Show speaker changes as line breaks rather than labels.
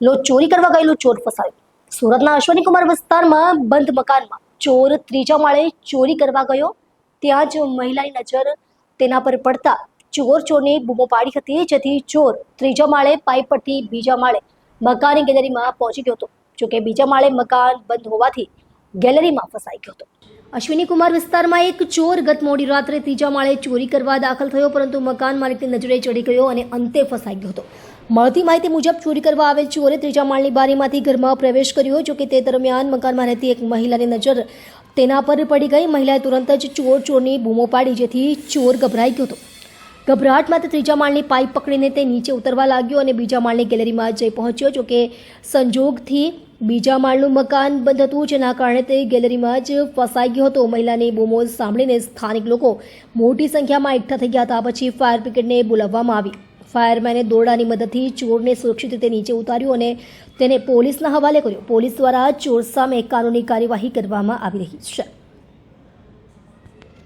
લો ચોરી કરવા ગયેલો ચોર ફસાયો. સુરતના અશ્વની કુમાર વિસ્તારમાં બંધ મકાનમાં ચોર ત્રીજા માળે ચોરી કરવા ગયો. ત્યાં જ મહિલાની નજર તેના પર પડતા ચોર ચોરને બૂમો પાડી હતી, જેથી ચોર ત્રીજા માળે પાઇપ પરથી બીજા માળે મકાનની ગેલેરીમાં પહોંચી ગયો હતો જોકે બીજા માળે મકાન બંધ હોવાથી ગેલેરીમાં ફસાઈ ગયો હતો. અશ્વિની કુમાર વિસ્તારમાં એક ચોર ગત મોડી રાત્રે ત્રીજા માળે ચોરી કરવા દાખલ થયો, પરંતુ મકાન માલિકની નજરે ચડી ગયો અને અંતે ફસાઈ ગયો હતો. મળતી માહિતી મુજબ ચોરી કરવા આવેલ ચોરે ત્રીજા માળની બારીમાંથી ઘરમાં પ્રવેશ કર્યો, જોકે તે દરમિયાન મકાનમાં રહેતી એક મહિલાની નજર તેના પર પડી ગઈ. મહિલાએ તુરંત જ ચોર ચોરની બૂમો પાડી, જેથી ચોર ગભરાઈ ગયો હતો. ગભરાટમાં તે ત્રીજા માળની પાઇપ પકડીને તે નીચે ઉતરવા લાગ્યો અને બીજા માળની ગેલેરીમાં જઈ પહોંચ્યો, જોકે સંજોગથી બીજા માળનું મકાન બંધ હતું, જેના કારણે તે ગેલેરીમાં જ ફસાઈ ગયો હતો. મહિલાની બૂમો સાંભળીને સ્થાનિક લોકો મોટી સંખ્યામાં એકઠા થઈ ગયા હતા, પછી ફાયર બ્રિગેડને બોલાવવામાં આવી. ફાયરમેને દોરડાની મદદથી ચોરને સુરક્ષિત રીતે નીચે ઉતાર્યો અને તેને પોલીસના હવાલે કર્યો. પોલીસ દ્વારા ચોર સામે કાનૂની કાર્યવાહી કરવામાં આવી રહી છે.